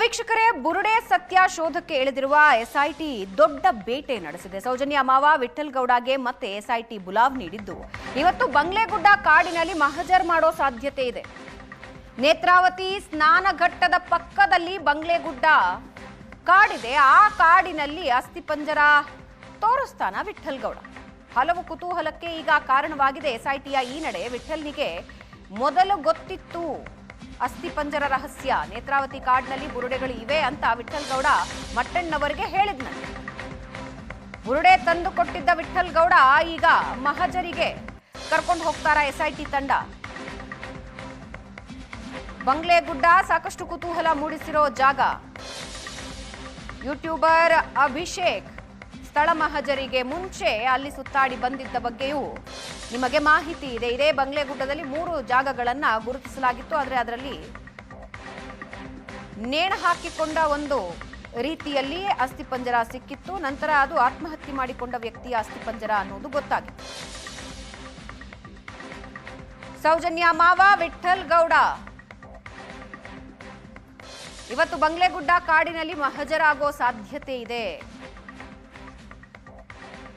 ವೀಕ್ಷಕರೇ, ಬುರುಡೆ ಸತ್ಯ ಶೋಧಕ್ಕೆ ಇಳಿದಿರುವ ಎಸ್ಐಟಿ ದೊಡ್ಡ ಬೇಟೆ ನಡೆಸಿದೆ. ಸೌಜನ್ಯ ಮಾವ ವಿಠಲ್ ಮತ್ತೆ ಎಸ್ಐಟಿ ಬುಲಾವ್ ನೀಡಿದ್ದು. ಇವತ್ತು ಬಂಗ್ಲೆಗುಡ್ಡ ಕಾಡಿನಲ್ಲಿ ಮಹಜರ್ ಮಾಡೋ ಸಾಧ್ಯತೆ ಇದೆ. ನೇತ್ರಾವತಿ ಸ್ನಾನಘಟ್ಟದ ಪಕ್ಕದಲ್ಲಿ ಬಂಗ್ಲೆಗುಡ್ಡ ಕಾಡಿದೆ. ಆ ಕಾಡಿನಲ್ಲಿ ಅಸ್ಥಿಪಂಜರ ತೋರಿಸ್ತಾನ ವಿಠಲ್ ಹಲವು ಕುತೂಹಲಕ್ಕೆ ಈಗ ಕಾರಣವಾಗಿದೆ. ಎಸ್ಐಟಿಯ ಈ ನಡೆ ವಿಠಲ್ನಿಗೆ ಮೊದಲು ಗೊತ್ತಿತ್ತು. ಅಸ್ಥಿಪಂಜರ ರಹಸ್ಯ. ನೇತ್ರಾವತಿ ಕಾರ್ಡ್ನಲ್ಲಿ ಬುರುಡೆಗಳು ಇವೆ ಅಂತ ವಿಠಲ್ ಗೌಡ ಮಟ್ಟಣ್ಣವರಿಗೆ ಹೇಳಿದ್ನಂತೆ ಬುರುಡೆ ತಂದು ಕೊಟ್ಟಿದ್ದ ವಿಠಲ್ ಗೌಡ ಈಗ ಮಹಜರಿಗೆ ಕರ್ಕೊಂಡು ಹೋಗ್ತಾರ ಎಸ್ಐಟಿ ತಂಡ? ಬಂಗ್ಲೆ ಗುಡ್ಡ ಸಾಕಷ್ಟು ಕುತೂಹಲ ಮೂಡಿಸಿರೋ ಜಾಗ. ಯೂಟ್ಯೂಬರ್ ಅಭಿಷೇಕ್ ಸ್ಥಳ ಮಹಜರಿಗೆ ಮುಂಚೆ ಅಲ್ಲಿ ಸುತ್ತಾಡಿ ಬಂದಿದ್ದ ಬಗ್ಗೆಯೂ ನಿಮಗೆ ಮಾಹಿತಿ ಇದೆ. ಇದೇ ಬಂಗ್ಲೆಗುಡ್ಡದಲ್ಲಿ ಮೂರು ಜಾಗಗಳನ್ನ ಗುರುತಿಸಲಾಗಿತ್ತು. ಆದರೆ ಅದರಲ್ಲಿ ನೇಣ ಹಾಕಿಕೊಂಡ ಒಂದು ರೀತಿಯಲ್ಲಿ ಅಸ್ಥಿಪಂಜರ ಸಿಕ್ಕಿತ್ತು. ನಂತರ ಅದು ಆತ್ಮಹತ್ಯೆ ಮಾಡಿಕೊಂಡ ವ್ಯಕ್ತಿಯ ಅಸ್ಥಿಪಂಜರ ಅನ್ನೋದು ಗೊತ್ತಾಗಿತ್ತು. ಸೌಜನ್ಯ ಮಾವ ವಿಠಲ್ ಗೌಡ. ಇವತ್ತು ಬಂಗ್ಲೆಗುಡ್ಡ ಕಾಡಿನಲ್ಲಿ ಮಹಜರಾಗೋ ಸಾಧ್ಯತೆ ಇದೆ.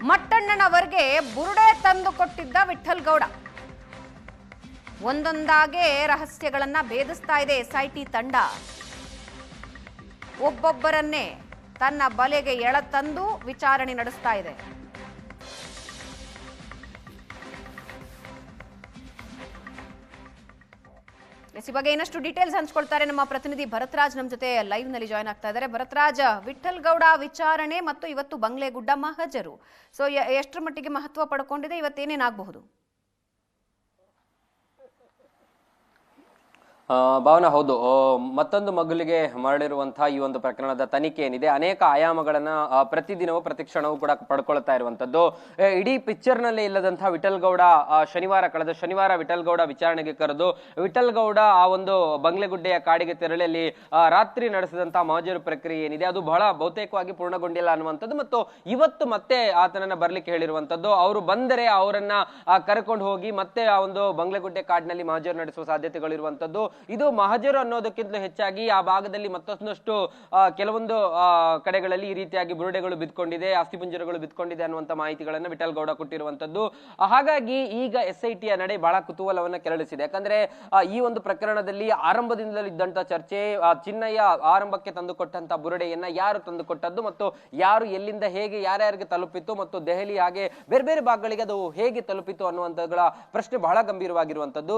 ಮಟ್ಟಣ್ಣನವರಿಗೆ ಬುರುಡೆ ತಂದು ಕೊಟ್ಟಿದ್ದ ವಿಠಲ್ ಗೌಡ. ಒಂದೊಂದಾಗೆ ರಹಸ್ಯಗಳನ್ನ ಭೇದಿಸ್ತಾ ಇದೆ ಎಸ್ಐಟಿ ತಂಡ. ಒಬ್ಬೊಬ್ಬರನ್ನೇ ತನ್ನ ಬಲೆಗೆ ಎಳತಂದು ವಿಚಾರಣೆ ನಡೆಸ್ತಾ ಇದೆ. ಎಸ್ ಇವಾಗ ಇನ್ನಷ್ಟು ಡೀಟೇಲ್ಸ್ ಹಂಚ್ಕೊಳ್ತಾರೆ ನಮ್ಮ ಪ್ರತಿನಿಧಿ ಭರತ್ರಾಜ್ ನಮ್ಮ ಜೊತೆ ಲೈವ್ನಲ್ಲಿ ಜಾಯ್ನ್ ಆಗ್ತಾ ಇದ್ದಾರೆ. ಭರತ್ರಾಜ್ ವಿಠಲ್ ಗೌಡ ವಿಚಾರಣೆ ಮತ್ತು ಇವತ್ತು ಬಂಗ್ಲೆ ಗುಡ್ಡ ಮಹಜರು ಸೊ ಎಷ್ಟರ ಮಟ್ಟಿಗೆ ಮಹತ್ವ ಪಡ್ಕೊಂಡಿದೆ? ಇವತ್ತೇನೇನಾಗಬಹುದು? ಭಾವನಾ, ಹೌದು. ಮತ್ತೊಂದು ಮಗುಲಿಗೆ ಮರಳಿರುವಂತಹ ಈ ಒಂದು ಪ್ರಕರಣದ ತನಿಖೆ ಏನಿದೆ, ಅನೇಕ ಆಯಾಮಗಳನ್ನ ಪ್ರತಿದಿನವೂ, ಪ್ರತಿಕ್ಷಣವೂ ಕೂಡ ಪಡ್ಕೊಳ್ತಾ ಇರುವಂತದ್ದು ಇಡೀ ಪಿಕ್ಚರ್ನಲ್ಲಿ ಇಲ್ಲದಂತಹ ವಿಠಲ್ ಗೌಡ ಶನಿವಾರ, ಕಳೆದ ಶನಿವಾರ ವಿಠಲ್ ಗೌಡ ವಿಚಾರಣೆಗೆ ಕರೆದು ವಿಠಲ್ ಗೌಡ ಆ ಒಂದು ಬಂಗ್ಲೆಗುಡ್ಡೆಯ ಕಾಡಿಗೆ ತೆರಳಿ ಅಲ್ಲಿ ರಾತ್ರಿ ನಡೆಸಿದಂತಹ ಮಹಜರು ಪ್ರಕ್ರಿಯೆ ಏನಿದೆ, ಅದು ಬಹಳ ಬಹುತೇಕವಾಗಿ ಪೂರ್ಣಗೊಂಡಿಲ್ಲ ಅನ್ನುವಂಥದ್ದು ಮತ್ತು ಇವತ್ತು ಮತ್ತೆ ಆತನನ್ನ ಬರ್ಲಿಕ್ಕೆ ಹೇಳಿರುವಂತದ್ದು ಅವರು ಬಂದರೆ ಅವರನ್ನ ಕರ್ಕೊಂಡು ಹೋಗಿ ಮತ್ತೆ ಆ ಒಂದು ಬಂಗ್ಲೆಗುಡ್ಡೆ ಕಾಡಿನಲ್ಲಿ ಮಹಜರು ನಡೆಸುವ ಸಾಧ್ಯತೆಗಳಿರುವಂತದ್ದು ಇದು ಮಹಜರು ಅನ್ನೋದಕ್ಕಿಂತ ಹೆಚ್ಚಾಗಿ ಆ ಭಾಗದಲ್ಲಿ ಮತ್ತೊಂದಷ್ಟು ಆ, ಕೆಲವೊಂದು ಕಡೆಗಳಲ್ಲಿ ಈ ರೀತಿಯಾಗಿ ಬುರುಡೆಗಳು ಬಿದ್ಕೊಂಡಿದೆ ಅಸ್ಥಿಪುಂಜರಗಳು ಬಿತ್ಕೊಂಡಿದೆ ಅನ್ನುವಂತ ಮಾಹಿತಿಗಳನ್ನು ವಿಠಲ್ ಗೌಡ ಕೊಟ್ಟಿರುವಂತದ್ದು ಹಾಗಾಗಿ ಈಗ ಎಸ್ ಐ ಟಿಯ ನಡೆ ಬಹಳ ಕುತೂಹಲವನ್ನ ಕೆರಳಿಸಿದೆ. ಯಾಕಂದ್ರೆ ಈ ಒಂದು ಪ್ರಕರಣದಲ್ಲಿ ಆರಂಭದಿಂದಲೂ ಇದ್ದಂತ ಚರ್ಚೆ ಚಿನ್ನಯ್ಯ ಆರಂಭಕ್ಕೆ ತಂದುಕೊಟ್ಟಂತ ಬುರುಡೆಯನ್ನ ಯಾರು ತಂದುಕೊಟ್ಟದ್ದು ಮತ್ತು ಯಾರು ಎಲ್ಲಿಂದ ಹೇಗೆ ಯಾರ್ಯಾರಿಗೆ ತಲುಪಿತ್ತು ಮತ್ತು ದೆಹಲಿ ಹಾಗೆ ಬೇರೆ ಬೇರೆ ಭಾಗಗಳಿಗೆ ಅದು ಹೇಗೆ ತಲುಪಿತು ಅನ್ನುವಂಥಗಳ ಪ್ರಶ್ನೆ ಬಹಳ ಗಂಭೀರವಾಗಿರುವಂತದ್ದು